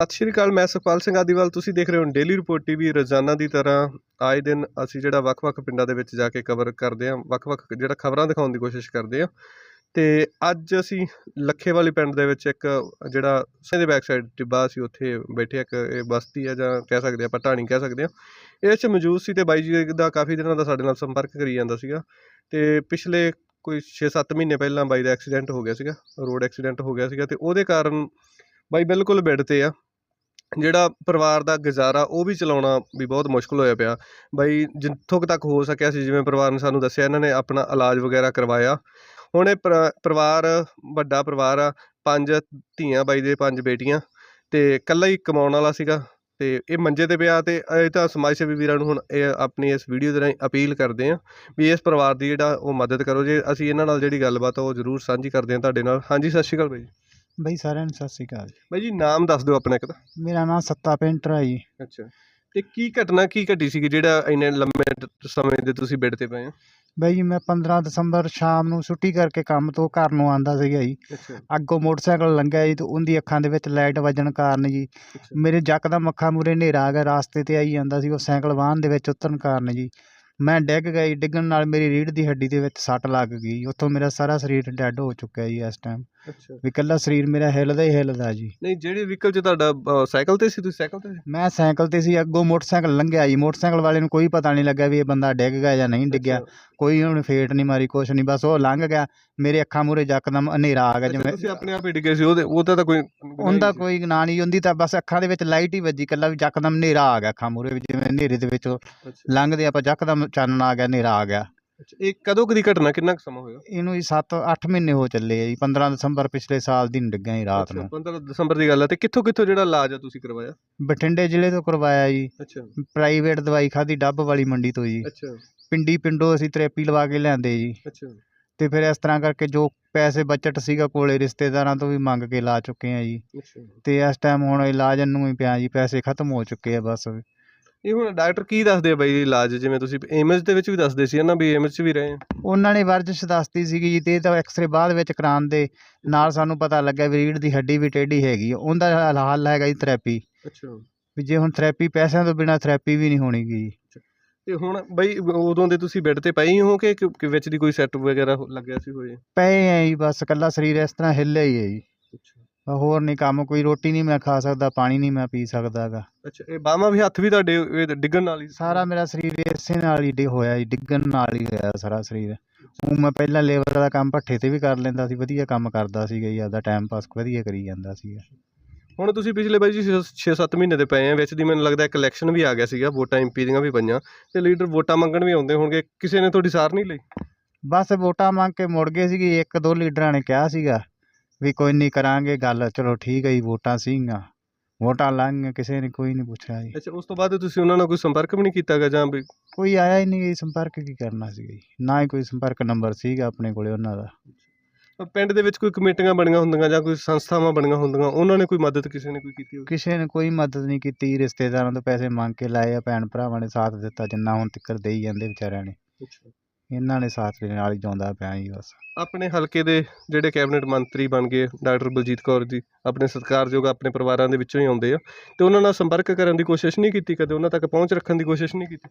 ਸਤਿ ਸ਼੍ਰੀ ਅਕਾਲ, ਮੈਂ ਸੁਖਪਾਲ ਸਿੰਘ ਆਦੀਵਾਲ। ਤੁਸੀਂ ਦੇਖ ਰਹੇ ਹੋ ਡੇਲੀ ਰਿਪੋਰਟ ਟੀਵੀ ਰੋਜ਼ਾਨਾ ਦੀ ਤਰ੍ਹਾਂ ਆਏ ਦਿਨ ਅਸੀਂ ਜਿਹੜਾ ਵੱਖ-ਵੱਖ ਪਿੰਡਾਂ ਦੇ ਵਿੱਚ ਜਾ ਕੇ ਕਵਰ ਕਰਦੇ ਹਾਂ, ਵੱਖ-ਵੱਖ ਜਿਹੜਾ ਖਬਰਾਂ ਦਿਖਾਉਣ ਦੀ ਕੋਸ਼ਿਸ਼ ਕਰਦੇ ਹਾਂ। ਤੇ ਅੱਜ ਅਸੀਂ ਲੱਖੇ ਵਾਲੀ ਪਿੰਡ ਦੇ ਵਿੱਚ ਇੱਕ ਜਿਹੜਾ ਸੇ ਦੇ ਬੈਕ ਸਾਈਡ ਟਿੱਬਾ ਸੀ ਉੱਥੇ ਬੈਠੇ ਇੱਕ ਇਹ ਬਸਤੀ ਆ ਜਾਂ ਕਹਿ ਸਕਦੇ ਆਪਾਂ ਢਾਣੀ ਕਹਿ ਸਕਦੇ ਹਾਂ। ਇਹ 'ਚ ਮੌਜੂਦ ਸੀ ਤੇ ਬਾਈ ਜੀ ਦਾ ਕਾਫੀ ਦਿਨਾਂ ਦਾ ਸਾਡੇ ਨਾਲ ਸੰਪਰਕ ਕਰੀ ਜਾਂਦਾ ਸੀਗਾ। ਤੇ ਪਿਛਲੇ ਕੋਈ 6-7 ਮਹੀਨੇ ਪਹਿਲਾਂ ਬਾਈ ਦਾ ਐਕਸੀਡੈਂਟ ਹੋ ਗਿਆ ਸੀਗਾ, ਰੋਡ ਐਕਸੀਡੈਂਟ ਹੋ ਗਿਆ ਸੀਗਾ ਤੇ ਉਹਦੇ ਕਾਰਨ ਬਾਈ ਬਿਲਕੁਲ ਬੈੱਡ ਤੇ ਆ। ਜਿਹੜਾ ਪਰਿਵਾਰ ਦਾ ਗੁਜ਼ਾਰਾ, ਉਹ ਵੀ ਚਲਾਉਣਾ ਵੀ ਬਹੁਤ ਮੁਸ਼ਕਲ ਹੋਇਆ ਪਿਆ। ਬਾਈ ਜਿੱਥੋਂ ਕੁ ਤੱਕ ਹੋ ਸਕਿਆ ਸੀ, ਜਿਵੇਂ ਪਰਿਵਾਰ ਨੇ ਸਾਨੂੰ ਦੱਸਿਆ, ਇਹਨਾਂ ਨੇ ਆਪਣਾ ਇਲਾਜ ਵਗੈਰਾ ਕਰਵਾਇਆ। ਹੁਣ ਇਹ ਪਰ- ਪਰਿਵਾਰ, ਵੱਡਾ ਪਰਿਵਾਰ ਆ, ਪੰਜ ਧੀਆਂ ਬਾਈ ਦੇ, ਪੰਜ ਬੇਟੀਆਂ, ਤੇ ਇਕੱਲਾ ਹੀ ਕਮਾਉਣ ਵਾਲਾ ਸੀਗਾ। ਤੇ ਇਹ ਮੰਜੇ ਤੇ ਪਿਆ ਤੇ ਇਹ ਤਾਂ ਸਮਾਜ ਸੇਵੀ ਵੀਰਾਂ ਨੂੰ ਹੁਣ ਇਹ ਆਪਣੀ ਇਸ ਵੀਡੀਓ ਦੇ ਰਾਹੀਂ ਅਪੀਲ ਕਰਦੇ ਆ ਵੀ ਇਸ ਪਰਿਵਾਰ ਦੀ ਜਿਹੜਾ ਉਹ ਮਦਦ ਕਰੋ। ਜੇ ਅਸੀਂ ਇਹਨਾਂ ਨਾਲ ਜਿਹੜੀ ਗੱਲਬਾਤ ਆ, ਉਹ ਜ਼ਰੂਰ ਸਾਂਝੀ ਕਰਦੇ ਹਾਂ ਤੁਹਾਡੇ ਨਾਲ। ਹਾਂਜੀ, ਸਤਿ ਸ਼੍ਰੀ ਅਕਾਲ ਬਾਈ ਜੀ। ਬਈ ਸਾਰਿਆਂ ਨੂੰ ਸਤਿ ਸ਼੍ਰੀ ਅਕਾਲ ਜੀ। ਬਾਈ ਜੀ ਨਾਮ ਦੱਸ ਦਿਓ ਆਪਣਾ ਇੱਕ ਤਾਂ। ਮੇਰਾ ਨਾਮ ਸੱਤਾ ਪੇਂਟਰ ਆ ਜੀ। ਅੱਛਾ। ਤੇ ਕੀ ਘਟਨਾ ਕੀ ਘਟੀ ਸੀ ਜਿਹੜਾ ਇੰਨੇ ਲੰਮੇ ਟ- ਸਮੇਂ ਦੇ ਤੁਸੀਂ ਬੈੱਡ ਤੇ ਪਏ ਹੋ? ਬਈ ਜੀ ਮੈਂ 15 ਦਸੰਬਰ ਸ਼ਾਮ ਨੂੰ ਛੁੱਟੀ ਕਰਕੇ ਕੰਮ ਤੋਂ ਘਰ ਨੂੰ ਆਂਦਾ ਸੀਗਾ ਜੀ। ਅੱਛਾ। ਅੱਗੋਂ ਮੋਟਰਸਾਈਕਲ ਲੰਘਿਆ ਜੀ ਤੇ ਉਹਦੀ ਅੱਖਾਂ ਦੇ ਵਿੱਚ ਲਾਈਟ ਵੱਜਣ ਕਾਰਨ ਜੀ। ਮੇਰੇ ਯਕਦਮ ਅੱਖਾਂ ਮੂਰੇ ਹਨੇਰਾ ਆ ਗਿਆ ਰਾਸਤੇ ਤੇ ਆਈ ਜਾਂਦਾ ਸੀ ਉਹ ਸਾਈਕਲ ਵਾਹਨ ਦੇ ਵਿੱਚ ਉਤਰਨ ਕਾਰਨ ਜੀ। ਮੈਂ ਡਿੱਗ ਗਈ ਡਿੱਗਣ ਨਾਲ ਮੇਰੀ ਰੀੜ੍ਹ ਦੀ ਹੱਡੀ ਦੇ ਵਿੱਚ ਸੱਟ ਲੱਗ ਗਈ ਉੱਥੋਂ ਮੇਰਾ ਸਾਰਾ ਸਰੀਰ ਡੈੱਡ ਹੋ ਚੁੱਕਿਆ ਜੀ ਇਸ ਟਾਈਮ ਅੱਛਾ। ਵੀ ਸਰੀਰ ਮੇਰਾ ਹਿੱਲਦਾ ਹੀ ਹਿੱਲਦਾ ਜੀ। ਨਹੀਂ ਜਿਹੜੇ ਵਹੀਕਲ 'ਚ ਤੁਹਾਡਾ ਅ, ਸਾਈਕਲ ਤੇ ਸੀ ਤੁਸੀਂ? ਸਾਈਕਲ ਤੇ? ਸੀ ਮੈਂ ਸਾਈਕਲ ਤੇ ਸੀ ਅੱਗੋਂ ਮੋਟਰਸਾਈਕਲ ਲੰਘਿਆ ਜੀ। ਮੋਟਰਸਾਈਕਲ ਵਾਲੇ ਨੂੰ ਕੋਈ ਪਤਾ ਨਹੀਂ ਲੱਗਾ ਵੀ ਇਹ ਬੰਦਾ ਡਿੱਗ ਗਿਆ ਜਾਂ ਨਹੀਂ ਡਿੱਗਿਆ। ਕੋਈ ਉਹਨੇ ਫੇਟ ਨਹੀਂ ਮਾਰੀ ਕੁਛ ਨਹੀਂ ਬਸ ਉਹ ਲੰਘ ਗਿਆ। ਮੇਰੇ ਅੱਖਾਂ ਮੂਰੇ ਯਕਦਮ ਹਨੇਰਾ ਆ ਗਿਆ ਅੱਛਾ, ਜਿਵੇਂ ਤੁਸੀਂ ਆਪਣੇ ਆਪ ਹੀ ਡਿੱਗੇ ਸੀ। ਉਹਦੇ ਉਹਦਾ ਤਾਂ ਕੋਈ ਉਹਦਾ। ਕੋਈ ਨਾਂ ਨਹੀਂ ਹੁੰਦੀ ਤਾਂ ਬਸ ਅੱਖਾਂ ਦੇ ਵਿੱਚ ਲਾਈਟ ਹੀ ਵੱਜੀ ਕੱਲਾ ਵੀ ਯਕਦਮ ਹਨੇਰਾ ਆ ਗਿਆ ਅੱਖਾਂ ਮੂਰੇ ਜਿਵੇਂ ਹਨੇਰੇ ਦੇ ਵਿੱਚ ਅੱਛਾ। ਲੰਘਦੇ ਆਪਾਂ ਯਕਦਮ ਚਾਨਣ ਆ ਗਿਆ ਹਨੇਰਾ ਆ ਗਿਆ। ਅੱਛਾ, ਇਹ ਕਦੋਂ ਕਦੀ ਘਟਨਾ ਕਿੰਨਾ ਕੁ ਸਮਾਂ ਹੋਇਆ? ਇਹਨੂੰ ਜੀ 7-8 ਮਹੀਨੇ ਹੋ ਚੱਲੇ ਆ ਜੀ। 15 ਦਸੰਬਰ ਪਿਛਲੇ ਸਾਲ ਦੀ ਨੂੰ ਡਿੱਗਾ ਜੀ ਰਾਤ ਨੂੰ। 15 ਦਸੰਬਰ ਦੀ ਗੱਲ ਹੈ ਤੇ ਕਿੱਥੋਂ ਕਿੱਥੋਂ ਜਿਹੜਾ ਇਲਾਜ ਆ ਤੁਸੀਂ ਕਰਵਾਇਆ? ਬਠਿੰਡੇ ਜ਼ਿਲ੍ਹੇ ਤੋਂ ਕਰਵਾਇਆ ਜੀ। ਅੱਛਾ। ਪ੍ਰਾਈਵੇਟ ਦਵਾਈ ਖਾਦੀ ਡੱਬ ਵਾਲੀ ਮੰਡੀ ਤੋਂ ਜੀ। ਅੱਛਾ। ਪਿੰਡੀ ਪਿੰਡੋਂ ਅਸੀਂ ਥੈਰੇਪੀ ਲਵਾ ਕੇ ਲਿਆਂਦੇ ਜੀ। ਅੱਛਾ। ਤੇ ਫਿਰ ਇਸ ਤਰ੍ਹਾਂ ਕਰਕੇ ਜੋ ਪੈਸੇ ਬਚਤ ਸੀਗਾ ਕੋਲੇ ਰਿਸ਼ਤੇਦਾਰਾਂ ਤੋਂ ਵੀ ਮੰਗ ਕੇ ਲਾ ਚੁੱਕੇ ਆ ਜੀ। ਅੱਛਾ। ਤੇ ਇਸ ਟਾਈਮ ਹੁਣ ਇਲਾਜ ਨੂੰ ਹੀ ਪਿਆ ਜੀ ਪੈਸੇ ਖਤਮ ਹੋ ਚੁੱਕੇ ਆ ਬਸ। ਇਹ ਹੁਣ ਡਾਕਟਰ ਕੀ ਦੱਸਦੇ ਆ ਬਾਈ ਇਲਾਜ? ਜਿਵੇਂ ਤੁਸੀਂ ਏਮਜ ਦੇ ਵਿੱਚ ਵੀ ਦੱਸਦੇ ਸੀ ਨਾ ਵੀ ਏਮਜ 'ਚ ਵੀ ਰਹੇ ਆ। ਉਹਨਾਂ ਨੇ ਵਰਜਿਸ਼ ਦੱਸਤੀ ਸੀਗੀ ਜੀ ਤੇ ਇਹ ਤਾਂ ਐਕਸਰੇ ਬਾਅਦ ਵਿੱਚ ਕਰਾਉਣ ਦੇ ਨਾਲ ਸਾਨੂੰ ਪਤਾ ਲੱਗਿਆ ਵੀ ਰੀੜ ਦੀ ਹੱਡੀ ਵੀ ਟੇਢੀ ਹੈਗੀ ਆ। ਉਹਦਾ ਹੱਲ- ਹੱਲ ਹੈਗਾ ਜੀ ਥੈਰੇਪੀ ਅੱਛਾ। ਵੀ ਜੇ ਹੁਣ ਥੈਰੇਪੀ ਪੈਸਿਆਂ ਤੋਂ ਬਿਨਾ ਥੈਰੇਪੀ ਵੀ ਨਹੀਂ ਹੋਣੀ ਗੀ। ਤੇ ਹੁਣ ਬਾਈ ਉਦੋਂ ਦੇ ਤੁਸੀਂ ਬੈੱਡ ਤੇ ਪਏ ਹੀ ਕਿ ਕਿ- ਕਿ ਵਿੱਚ ਦੀ ਕੋਈ ਸੈੱਟ ਵਗੈਰਾ ਹੋ- ਲੱਗਿਆ ਸੀ ਹੋਏ? ਪਏ ਆ ਜੀ ਬਸ ਇਕੱਲਾ ਸਰੀਰ ਇਸ ਤਰ੍ਹਾਂ ਹਿੱਲਿਆ ਹੀ ਹੈ ਜੀ। ਅੱਛਾ। ਹੋਰ ਨਹੀਂ ਕੰਮ ਕੋਈ ਰੋਟੀ ਨਹੀਂ ਮੈਂ ਖਾ ਸਕਦਾ ਪਾਣੀ ਨਹੀਂ ਮੈਂ ਪੀ ਸਕਦਾ ਗਾ ਅੱਛਾ ਇਹ ਬਾਹਾਂ ਵੀ ਹੱਥ ਵੀ ਤੁਹਾਡੇ ਇਹ ਡਿੱਗਣ ਨਾਲ ਹੀ ਸਾਰਾ ਮੇਰਾ ਸਰੀਰ ਇਸੇ ਨਾਲ ਹੀ ਡਿ- ਹੋਇਆ ਜੀ ਡਿੱਗਣ ਨਾਲ ਹੀ ਹੋਇਆ ਸਾਰਾ ਸਰੀਰ। ਉਹ ਮੈਂ ਪਹਿਲਾਂ ਲੇਬਰ ਦਾ ਕੰਮ ਭੱਠੇ ਤੇ ਵੀ ਕਰ ਲੈਂਦਾ ਸੀ ਵਧੀਆ ਕੰਮ ਕਰਦਾ ਸੀਗਾ ਜੀ ਆਪਦਾ ਟਾਈਮ ਪਾਸ ਵਧੀਆ ਕਰੀ ਜਾਂਦਾ ਸੀਗਾ। ਹੁਣ ਤੁਸੀਂ ਪਿਛਲੇ ਬਾਈ ਜੀ 6-7 ਮਹੀਨੇ ਦੇ ਪਏ ਆ ਵਿੱਚ ਦੀ ਮੈਨੂੰ ਲੱਗਦਾ ਇੱਕ ਇਲੈਕਸ਼ਨ ਵੀ ਆ ਗਿਆ ਸੀਗਾ ਵੋਟਾਂ ਐਮਪੀ ਦੀਆਂ ਵੀ ਪਈਆਂ ਤੇ ਲੀਡਰ ਵੋਟਾਂ ਮੰਗਣ ਵੀ ਆਉਂਦੇ ਹੋਣਗੇ ਕਿਸੇ ਨੇ ਤੁਹਾਡੀ ਸਾਰ ਨਹੀਂ ਲਈ? ਬਸ ਵੋਟਾਂ ਮੰਗ ਕੇ ਮੁੜ ਗਏ ਸੀਗੇ ਇੱਕ ਦੋ ਲੀਡਰਾਂ ਨੇ ਕਿਹਾ ਸੀਗਾ ਵੀ ਕੋਈ ਨਹੀਂ ਕਰਾਂਗੇ ਗੱਲ ਚਲੋ ਠੀਕ ਹੈ ਜੀ ਵੋਟਾਂ ਸੀਗੀਆਂ। ਵੋਟਾਂ ਲੰਘ ਕਿਸੇ ਨੇ ਕੋਈ ਨਹੀਂ ਪੁੱਛਿਆ ਜੀ। ਅੱਛਾ ਉਸ ਤੋਂ ਬਾਅਦ ਤੁਸੀਂ ਉਹਨਾਂ ਨਾਲ ਕੋਈ ਸੰਪਰਕ ਵੀ ਨਹੀਂ ਕੀਤਾਗਾ ਜਾਂ ਵੀ? ਕੋਈ ਆਇਆ ਹੀ ਨਹੀਂ ਜੀ ਸੰਪਰਕ ਕੀ ਕਰਨਾ ਸੀਗਾ ਜੀ? ਨਾ ਹੀ ਕੋਈ ਸੰਪਰਕ ਨੰਬਰ ਸੀਗਾ ਆਪਣੇ ਕੋਲੇ ਉਹਨਾਂ ਦਾ। ਪਿੰਡ ਦੇ ਵਿੱਚ ਕੋਈ ਕਮੇਟੀਆਂ ਬਣੀਆਂ ਹੁੰਦੀਆਂ ਜਾਂ ਕੋਈ ਸੰਸਥਾਵਾਂ ਬਣੀਆਂ ਹੁੰਦੀਆਂ ਉਹਨਾਂ ਨੇ ਕੋਈ ਮਦਦ ਕਿਸੇ ਨੇ ਕੋਈ ਕੀਤੀ ਹੋਵੇ? ਕਿਸੇ ਨੇ ਕੋਈ ਮਦਦ ਨਹੀਂ ਕੀਤੀ ਰਿਸ਼ਤੇਦਾਰਾਂ ਤੋਂ ਪੈਸੇ ਮੰਗ ਕੇ ਲਾਏ ਆ ਭੈਣ ਭਰਾਵਾਂ ਨੇ ਸਾਥ ਦਿੱਤਾ ਜਿੰਨਾ ਹੁਣ ਤੱਕ ਦੇਈ ਜਾਂਦੇ ਵਿਚਾਰਿਆਂ ਨੇ। ਅੱਛਾ। ਇਹਨਾਂ ਨੇ ਸਾਥ ਦੇ ਨਾਲ ਹੀ ਜਿਉਂਦਾ ਪਿਆ ਜੀ ਬਸ। ਆਪਣੇ ਹਲਕੇ ਦੇ ਜਿਹੜੇ ਕੈਬਨਿਟ ਮੰਤਰੀ ਬਣ ਗਏ ਡਾਕਟਰ ਬਲਜੀਤ ਕੌਰ ਜੀ ਆਪਣੇ ਸਤਿਕਾਰਯੋਗ ਆਪਣੇ ਪਰਿਵਾਰਾਂ ਦੇ ਵਿੱਚੋਂ ਹੀ ਆਉਂਦੇ ਆ। ਤੇ ਉਹਨਾਂ ਨਾਲ ਸੰਪਰਕ ਕਰਨ ਦੀ ਕੋਸ਼ਿਸ਼ ਨਹੀਂ ਕੀਤੀ ਕਦੇ? ਉਹਨਾਂ ਤੱਕ ਪਹੁੰਚ ਰੱਖਣ ਦੀ ਕੋਸ਼ਿਸ਼ ਨਹੀਂ ਕੀਤੀ?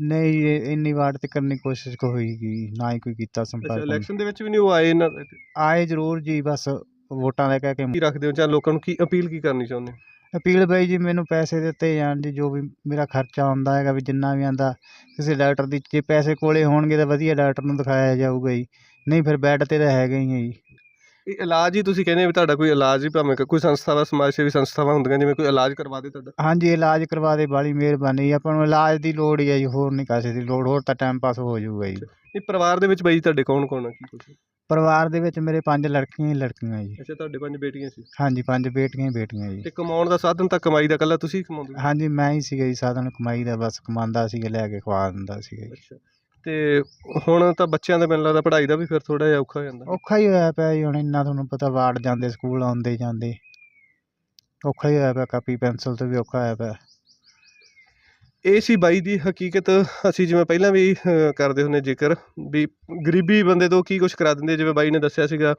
ਨਹੀਂ ਇਹ ਇੰਨੀ ਵਾਰ ਤੱਕ ਕਰਨੀ ਕੋਸ਼ਿਸ਼ ਕੋ ਹੋਈਗੀ ਨਾ ਹੀ ਕੋਈ ਕੀਤਾ ਸੰਪਰਕ ਇਲੈਕਸ਼ਨ ਦੇ ਵਿੱਚ ਵੀ ਨਹੀਂ ਉਹ ਆਏ ਇਹਨਾਂ ਆਏ ਜ਼ਰੂਰ ਜੀ ਬਸ। ਵੋਟਾਂ ਲੈ ਕੇ ਕੇ ਕੀ ਰੱਖਦੇ ਹੋ ਜਾਂ ਲੋਕਾਂ ਨੂੰ ਕੀ ਅਪੀਲ ਕੀ ਕਰਨੀ ਚਾਹੁੰਦੇ ਹੋ? ਅਪੀਲ ਬਈ ਜੀ ਮੈਨੂੰ ਪੈਸੇ ਦਿੱਤੇ ਜਾਣ ਜੀ ਜੋ ਵੀ ਮੇਰਾ ਖਰਚਾ ਆਉਂਦਾ ਹੈਗਾ ਵੀ ਜਿੰਨਾ ਵੀ ਆਂਦਾ ਕਿਸੇ ਡਾਕਟਰ ਦੀ ਜੇ ਪੈਸੇ ਕੋਲੇ ਹੋਣਗੇ ਤਾਂ ਵਧੀਆ ਡਾਕਟਰ ਨੂੰ ਦਿਖਾਇਆ ਜਾਊਗਾ ਜੀ ਨਹੀਂ ਫਿਰ ਬੈੱਡ ਤੇ ਤਾਂ ਹੈਗਾ ਹੀ ਹੈ ਜੀ। ਇਹ ਇਲਾਜ ਹੀ ਤੁਸੀਂ ਕਹਿੰਦੇ ਵੀ ਤੁਹਾਡਾ ਕੋਈ ਇਲਾਜ ਹੀ ਭਾਵੇਂ ਕੋਈ ਸੰਸਥਾਵਾਂ ਸਮਾਜ ਸੇਵੀ ਸੰਸਥਾਵਾਂ ਹੁੰਦੀਆਂ ਜਿਵੇਂ ਕੋਈ ਇਲਾਜ ਕਰਵਾ ਦੇ ਤੁਹਾਡਾ। ਹਾਂਜੀ ਇਲਾਜ ਕਰਵਾ ਦੇ ਬਾਲੀ ਮਿਹਰਬਾਨੀ ਆਪਾਂ ਨੂੰ ਇਲਾਜ ਦੀ ਲੋੜ ਹੀ ਹੈ ਜੀ ਹੋਰ ਨਹੀਂ ਕਾਸੇ ਦੀ ਲੋੜ ਹੋਰ ਤਾਂ ਟਾਈਮ ਪਾਸ ਹੋ ਜਾਊਗਾ ਜੀ। ਇਹ ਪਰਿਵਾਰ ਦੇ ਵਿੱਚ ਬਾਈ ਜੀ ਤੁਹਾਡੇ ਕੌਣ ਕੌਣ ਆ? ਕੀ ਕੁਛ ਪਰਿਵਾਰ ਦੇ ਵਿੱਚ ਮੇਰੇ ਪੰਜ ਲੜਕੀਆਂ ਹੀ ਲੜਕੀਆਂ ਜੀ। ਅੱਛਾ ਤੁਹਾਡੇ ਪੰਜ ਬੇਟੀਆਂ ਸੀ? ਹਾਂਜੀ ਪੰਜ ਬੇਟੀਆਂ ਹੀ ਬੇਟੀਆਂ ਜੀ। ਤੇ ਕਮਾਉਣ ਦਾ ਸਾਧਨ ਤਾਂ ਕਮਾਈ ਦਾ ਇਕੱਲਾ ਤੁਸੀਂ ਹੀ ਕਮਾਉਂਦੇ ਹੋ? ਹਾਂਜੀ ਮੈਂ ਹੀ ਸੀਗਾ ਜੀ ਸਾਧਨ ਕਮਾਈ ਦਾ ਬਸ ਕਮਾਉਂਦਾ ਸੀਗਾ ਲੈ ਕੇ ਖਵਾ ਦਿੰਦਾ ਸੀਗਾ ਜੀ। ਅੱਛਾ ਤੇ ਹੁਣ ਤਾਂ ਬੱਚਿਆਂ ਦਾ ਮੈਨੂੰ ਲੱਗਦਾ ਪੜ੍ਹਾਈ ਦਾ ਵੀ ਫਿਰ ਥੋੜਾ ਜਿਹਾ ਔਖਾ ਹੋ ਜਾਂਦਾ। ਔਖਾ ਹੀ ਹੋਇਆ ਪਿਆ ਜੀ ਹੁਣ ਇੰਨਾ ਤੁਹਾਨੂੰ ਪਤਾ ਵਾਰਡ ਜਾਂਦੇ ਸਕੂਲ ਆਉਂਦੇ ਜਾਂਦੇ। ਔਖਾ ਹੀ ਹੋਇਆ ਪਿਆ ਕਾਪੀ ਪੈਨਸਲ ਤੋਂ ਵੀ ਔਖਾ ਹੋਇਆ ਪਿਆ। ਇਹ ਸੀ ਬਾਈ ਦੀ ਹਕੀਕਤ। ਅਸੀਂ ਜਿਵੇਂ ਪਹਿਲਾਂ ਵੀ ਕਰਦੇ ਹੁੰਦੇ ਜ਼ਿਕਰ ਵੀ ਗਰੀਬੀ ਬੰਦੇ ਤੋਂ ਕੀ ਕੁਝ ਕਰਾ ਦਿੰਦੇ ਜਿਵੇਂ ਬਾਈ ਨੇ ਦੱਸਿਆ ਸੀਗਾ।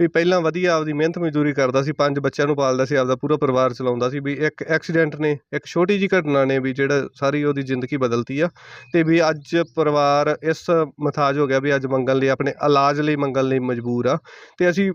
ਵੀ ਪਹਿਲਾਂ ਵਧੀਆ ਆਪਦੀ ਮਿਹਨਤ ਮਜ਼ਦੂਰੀ ਕਰਦਾ ਸੀ, ਪੰਜ ਬੱਚਿਆਂ ਨੂੰ ਪਾਲਦਾ ਸੀ, ਆਪਦਾ ਪੂਰਾ ਪਰਿਵਾਰ ਚਲਾਉਂਦਾ ਸੀ, ਵੀ ਇੱਕ ਐਕਸੀਡੈਂਟ ਨੇ, ਇੱਕ ਛੋਟੀ ਜੀ ਘਟਨਾ ਨੇ ਵੀ ਜਿਹੜਾ ਸਾਰੀ ਉਹਦੀ ਜ਼ਿੰਦਗੀ ਬਦਲਤੀ ਆ ਤੇ ਵੀ ਅੱਜ ਪਰਿਵਾਰ ਇਸ ਮਥਾਜ ਹੋ ਗਿਆ ਵੀ ਅੱਜ ਮੰਗਣ ਲਈ, ਆਪਣੇ ਇਲਾਜ ਲਈ ਮੰਗਣ ਲਈ ਮਜਬੂਰ ਆ ਤੇ ਅਸੀਂ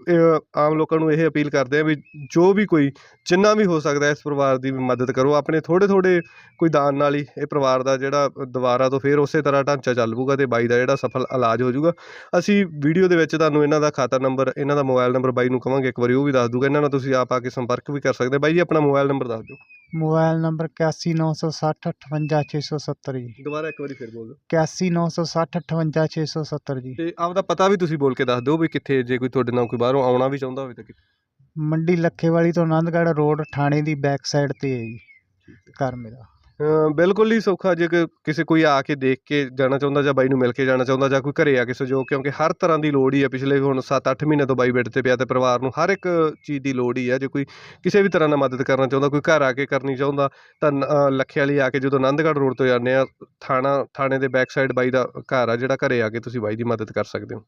ਆਮ ਲੋਕਾਂ ਨੂੰ ਇਹ ਅਪੀਲ ਕਰਦੇ ਹਾਂ ਵੀ ਜੋ ਵੀ ਕੋਈ ਜਿੰਨਾ ਵੀ ਹੋ ਸਕਦਾ ਇਸ ਪਰਿਵਾਰ ਦੀ ਵੀ ਮਦਦ ਕਰੋ, ਆਪਣੇ ਥੋੜੇ ਥੋੜੇ ਕੋਈ ਦਾਨ ਨਾਲ ਹੀ ਇਹ ਪਰਿਵਾਰ ਦਾ ਜਿਹੜਾ ਦੁਬਾਰਾ ਤੋਂ ਫੇਰ ਉਸੇ ਤਰ੍ਹਾਂ ਢਾਂਚਾ ਚੱਲ ਪਊਗਾ ਤੇ ਬਾਈ ਦਾ ਜਿਹੜਾ ਸਫਲ ਇਲਾਜ ਹੋ ਜਾਊਗਾ। ਅਸੀਂ ਵੀਡੀਓ ਦੇ ਵਿੱਚ ਤੁਹਾਨੂੰ ਇਹਨਾਂ ਦਾ ਖਾਤਾ ਨੰਬਰ, ਇਹਨਾਂ ਦਾ ਮੋਬਾਈਲ ਨੰਬਰ ਬਾਈ ਨੂੰ ਕਵਾਂਗੇ ਇੱਕ ਵਾਰੀ ਉਹ ਵੀ ਦੱਸ ਦੂਗਾ ਇਹਨਾਂ ਨਾਲ ਤੁਸੀਂ ਆਪ ਆ ਕੇ ਸੰਪਰਕ ਵੀ ਕਰ ਸਕਦੇ ਬਾਈ ਜੀ ਆਪਣਾ ਮੋਬਾਈਲ ਨੰਬਰ ਦੱਸ ਦਿਓ। ਮੋਬਾਈਲ ਨੰਬਰ 8196658670 ਜੀ। ਦੁਬਾਰਾ ਇੱਕ ਵਾਰੀ ਫਿਰ ਬੋਲ ਦਿਓ। 8196658670 ਜੀ। ਤੇ ਆਪਦਾ ਪਤਾ ਵੀ ਤੁਸੀਂ ਬੋਲ ਕੇ ਦੱਸ ਦਿਓ ਵੀ ਕਿੱਥੇ ਜੇ ਕੋਈ ਤੁਹਾਡੇ ਨਾਲ ਕੋਈ ਬਾਹਰੋਂ ਆਉਣਾ ਵੀ ਚਾਹੁੰਦਾ ਹੋਵੇ ਤਾਂ ਕਿੱਥੇ। ਮੰਡੀ ਲੱਖੇਵਾਲੀ ਤੋਂ ਆਨੰਦਗੜ੍ਹ ਰੋਡ ਥਾਣੇ ਦੀ ਬੈਕ ਸਾਈਡ ਤੇ ਹੈ ਜੀ। ਘਰ ਮੇਰਾ। ਬਿਲਕੁਲ ਹੀ ਸੌਖਾ ਜੇ ਕਿ, ਕਿਸੇ ਕੋਈ ਆ ਕੇ ਦੇਖ ਕੇ ਜਾਣਾ ਚਾਹੁੰਦਾ ਜਾਂ ਬਾਈ ਨੂੰ ਮਿਲ ਕੇ ਜਾਣਾ ਚਾਹੁੰਦਾ ਜਾਂ ਕੋਈ ਘਰੇ ਆ ਕੇ ਸਹਿਯੋਗ ਕਿਉਂਕਿ ਹਰ ਤਰ੍ਹਾਂ ਦੀ ਲੋੜ ਹੀ ਆ ਪਿਛਲੇ ਹੁਣ 7-8 ਮਹੀਨੇ ਤੋਂ ਬਾਈ ਬੈੱਡ ਤੇ ਪਿਆ ਤੇ ਪਰਿਵਾਰ ਨੂੰ ਹਰ ਇੱਕ ਚੀਜ਼ ਦੀ ਲੋੜ ਹੀ ਆ, ਜੇ ਕੋਈ ਕਿਸੇ ਵੀ ਤਰ੍ਹਾਂ ਨਾਲ ਮਦਦ ਕਰਨਾ ਚਾਹੁੰਦਾ, ਕੋਈ ਘਰ ਆ ਕੇ ਕਰਨੀ ਚਾਹੁੰਦਾ, ਤਾਂ ਲੱਖੇ ਵਾਲੀ ਆ ਕੇ ਜਦੋਂ ਆਨੰਦਗੜ੍ਹ ਰੋਡ ਤੋਂ ਜਾਂਦੇ ਆ, ਥਾਣਾ, ਥਾਣੇ ਦੇ ਬੈਕ ਸਾਈਡ ਬਾਈ ਦਾ ਘਰ ਆ ਜਿਹੜਾ ਘਰੇ ਆ ਕੇ ਤੁਸੀਂ ਬਾਈ ਦੀ ਮਦਦ ਕਰ ਸਕਦੇ ਹੋ।